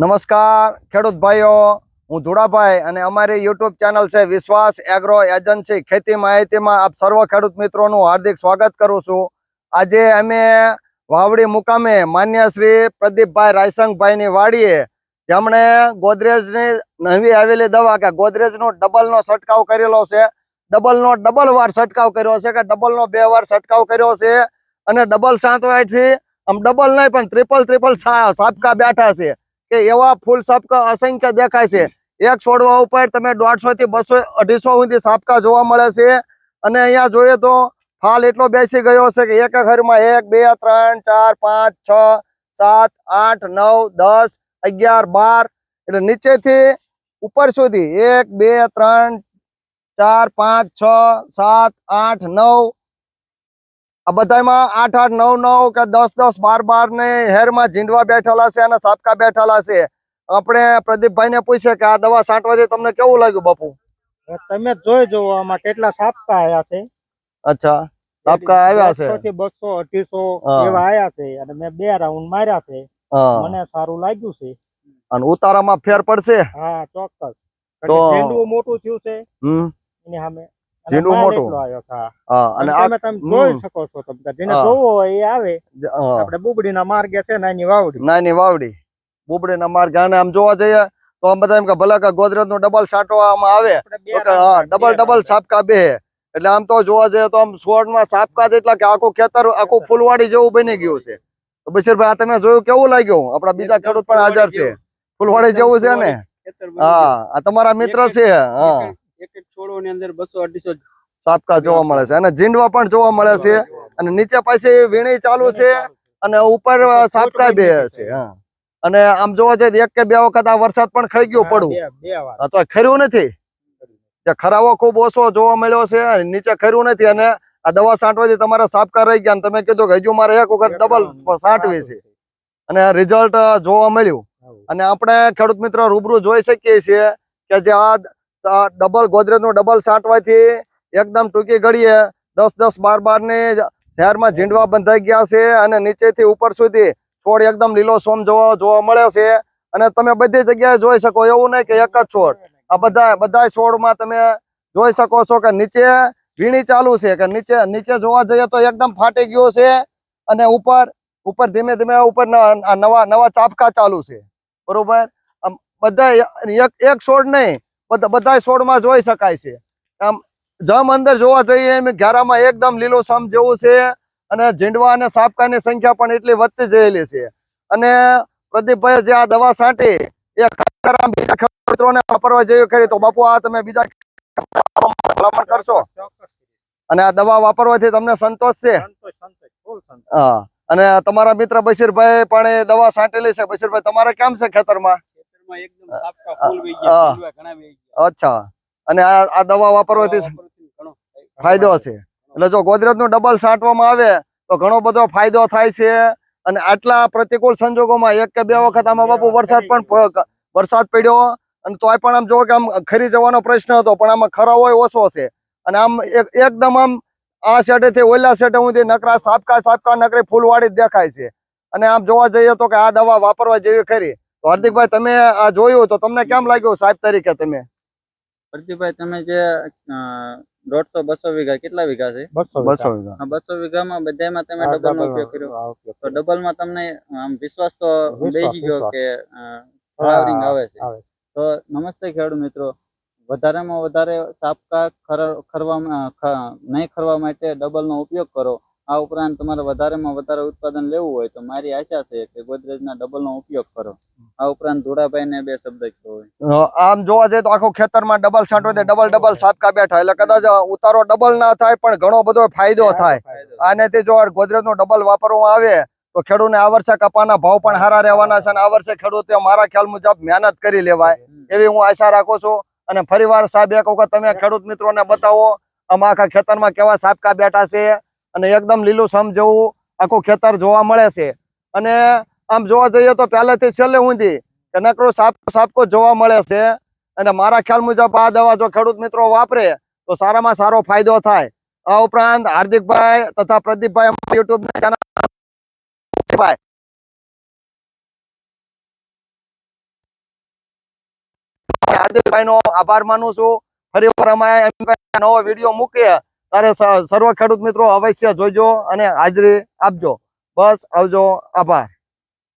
નમસ્કાર, ખેડૂત ભાઈઓ. હું ધુડાભાઈ અને અમારી યુટ્યુબ ચેનલ છે વિશ્વાસ એગ્રો એજન્સી. ખેતી માહિતીમાં આપ સર્વ ખેડૂત મિત્રોનું હાર્દિક સ્વાગત કરું છું. આજે અમે વાવડી મુકામે માન્ય શ્રી પ્રદીપભાઈ રાયસંગભાઈની વાડીએ જેમણે ગોદરેજની નવી આવેલી દવા કે ગોદરેજનો ડબલનો છંટકાવ કરેલો છે. ડબલનો ડબલ વાર છંટકાવ કર્યો છે કે ડબલનો બે વાર છંટકાવ કર્યો છે અને ડબલ સાંતવાયથી આમ ડબલ નહીં પણ ટ્રિપલ ટ્રિપલ સાપકા બેઠા છે. કે એવા ફૂલ સાપકા અસંખ્ય દેખાય છે. એક છોડવા ઉપર તમે દોઢસો થી બસો, અઢીસો સુધી સાપકા જોવા મળે છે. અને અહીંયા જોઈએ તો ફાલ એટલો બેસી ગયો છે કે એક ઘરમાં એક, બે, ત્રણ, ચાર, પાંચ, છ, સાત, આઠ, નવ, દસ, અગિયાર, બાર, એટલે નીચેથી ઉપર સુધી એક, બે, ત્રણ, ચાર, પાંચ, છ, સાત, આઠ, નવ આ બધામાં આઠ આઠ નવ નવ કે દસ દસ બાર બાર ને હેરમાં ઝીંડવા બેઠેલા છે અને સાપકા બેઠેલા છે. આપણે પ્રદીપભાઈ ને પૂછે કે આ દવા છાંટવાથી તમને કેવું લાગ્યું બાપુ? તમે જોઈ જો આમાં કેટલા સાપકા આવ્યા છે. અચ્છા સાપકા આવ્યા છે. થી બસો અઢીસો એવા આવ્યા છે અને મેં બે રાઉન્ડ માર્યા છે. મને સારું લાગ્યું છે. અને ઉતારામાં ફેર પડશે? હા ચોક્કસ. તો- મોટું થયું છે. એની સામે માલ મોટું? હા. અને આ તમે જોઈ શકો છો તમે. જેને જોવો હોય એ આવે. આપણે બુબડીના માર્ગે છે ને વાવડી. નાની વાવડી. બુબડીના માર્ગે. અને આમ જોવા જઈએ તો આમ બધા એમ કે ભલે કે ગોદરેજનું ડબલ છાંટવામાં આવે. હા ડબલ ડબલ સાપકા બે. એટલે આમ તો જોવા જઈએ તો આમ સોળમાં સાપકા જેટલા કે આખું ખેતર આખું ફૂલવાડી જેવું બની ગયું છે. તો બશીરભાઈ આ તમે જોયું કેવું લાગ્યું? આપડા બીજા ખેડૂત પણ હાજર છે. ફૂલવાડી જેવું છે ને? હા આ તમારા મિત્ર છે હા. છોડોની અંદર બસો અઢીસો સાપકા જોવા મળે છે. અને જીંડવા પણ જોવા મળે છે. અને નીચે પાછી વીણી ચાલુ છે. અને ઉપર સાપકા બે છે. હા. અને આમ જોવા જઈએ એક કે બે વખત આ વરસાદ પણ ખાઈ ગયો પડવું તો ખર્યું નથી. જે ખરાવો ખૂબ ઓછો જોવા મળ્યો છે નીચે ખર્યું નથી. અને આ દવા છાંટવાથી તમારા સાપકા રહી ગયા. અને તમે કીધું કે હજુ મારે એક વખત ડબલ છાંટવી છે. અને રિઝલ્ટ જોવા મળ્યું. અને આપણે ખેડૂત મિત્રો રૂબરૂ જોઈ શકીએ છીએ કે જે આ ડબલ ગોદરેજનું ડબલ સાંટવાથી એકદમ ટૂંકી ઘડીએ દસ દસ બાર બારની શહેરમાં ઝીંડવા બંધાઈ ગયા છે અને નીચેથી ઉપર સુધી છોડ એકદમ લીલો સોમ જોવા જોવા મળે છે. અને તમે બધી જગ્યાએ જોઈ શકો, એવું નહીં કે એક જ છોડ. આ બધા બધા છોડમાં તમે જોઈ શકો છો કે નીચે વીણી ચાલુ છે કે નીચે નીચે જોવા જઈએ તો એકદમ ફાટી ગયો છે અને ઉપર ઉપર ધીમે ધીમે ઉપર નવા નવા ચાપકા ચાલુ છે. બરોબર? બધા એક એક છોડ નહીં બધા છોડમાં જોઈ શકાય છે. આમ જમ અંદર જોવા જઈએ એમ ઘેરામાં એકદમ લીલોછમ જેવું છે અને ઝીંડવા અને સાપકાની સંખ્યા પણ એટલી વધતી જયેલી છે. અને પ્રદીપભાઈ જે આ દવા છાંટી એ ખરેખર બીજા ખેડૂતોને વાપરવા જેવી ખરી તો બાપુ આ તમે બીજા ભલામણ કરશો? અને આ દવા વાપરવાથી તમને સંતોષ છે. હા. અને તમારા મિત્ર બશીરભાઈ પણ એ દવા છાંટેલી છે. બશીરભાઈ તમારે કેમ છે ખેતરમાં? ખેતરમાં એકદમ સાપકા ફૂલ વહી ગયા. ઘણા વહી ગયા. અચ્છા. અને આ આ દવા વાપરવાથી ફાયદો છે એટલે જો ગોદરેજનું ડબલ છાંટવામાં આવે તો ઘણો બધો ફાયદો થાય છે. અને આટલા પ્રતિકૂળ સંજોગોમાં એક કે બે વખત આમાં બાપુ વરસાદ પણ વરસાદ પડ્યો. અને તોય પણ આમ જો કે આમ ખરી જવાનો પ્રશ્ન હતો પણ આમાં ખરો હોય ઓછો છે અને આમ એકદમ આમ આ સેટેથી ઓલા સેટે સુધી નકરા સાપકા સાપકા નકરી ફૂલવાળી દેખાય છે. અને આમ જોવા જઈએ તો કે આ દવા વાપરવા જેવી ખરી. તો હાર્દિકભાઈ તમે આ જોયું તો તમને કેમ લાગ્યું સાહેબ તરીકે તમે? પ્રદીપભાઈ તમે જે દોઢસો બસો વીઘા કેટલા વીઘા છે? બસો બસો વીઘા. બસો વીઘામાં બધામાં તમે ડબલ નો ઉપયોગ કર્યો. તો ડબલમાં તમને આમ વિશ્વાસ તો બેસી ગયો કે ફ્લાવરિંગ આવે છે. તો નમસ્તે ખેડૂત મિત્રો. વધારેમાં વધારે સાપકા ખરવા ખરવામાં નહીં ખરવા માટે ડબલ નો ઉપયોગ કરો. આ ઉપરાંત તમારે વધારેમાં વધારે ઉત્પાદન લેવું હોય તો મારી આશા છે કે ગોદરેજના ડબલ નો ઉપયોગ કરો. આ ઉપરાંત ધોળાભાઈને બે શબ્દ કહો અ, આમ જોવા જઈએ તો આખું ખેતરમાં ડબલ છાંટો તે ડબલ ડબલ સાપકા બેઠા એટલે કદાચ ઉતારો ડબલ ના થાય પણ ઘણો બધો ફાયદો થાય. અને તે જો ગોદરેજનું ડબલ વાપરવામાં આવે તો ખેડૂતને આ વર્ષે કપાના ભાવ પણ સારા રહેવાના છે અને આ વર્ષે ખેડૂતો મારા ખ્યાલ મુજબ મહેનત કરી લેવાય. એવી હું આશા રાખું છું. અને ફરી વાર સાહેબ એક વખત તમે ખેડૂત મિત્રોને બતાવો આમાં આખા ખેતરમાં કેવા સાપકા બેઠા છે અને એકદમ લીલું સમ જેવું આખું ખેતર જોવા મળે છે. અને આમ જોવા જઈએ તો પહેલેથી છેલ્લે ઊંધી કે નકરું સાપ સાપકો જોવા મળે છે. અને મારા ખ્યાલ મુજબ આ દવા જો ખેડૂત મિત્રો વાપરે તો સારામાં સારો ફાયદો થાય. આ ઉપરાંત હાર્દિકભાઈ તથા પ્રદીપભાઈ યુટ્યુબ ચેનલ હાર્દિકભાઈ નો આભાર માનું છું. ફરી વાર અમે નવો વીડિયો મૂકીએ ત્યારે સર્વ ખેડૂત મિત્રો અવશ્ય જોઈજો અને હાજરી આપજો. બસ આવજો. આભાર.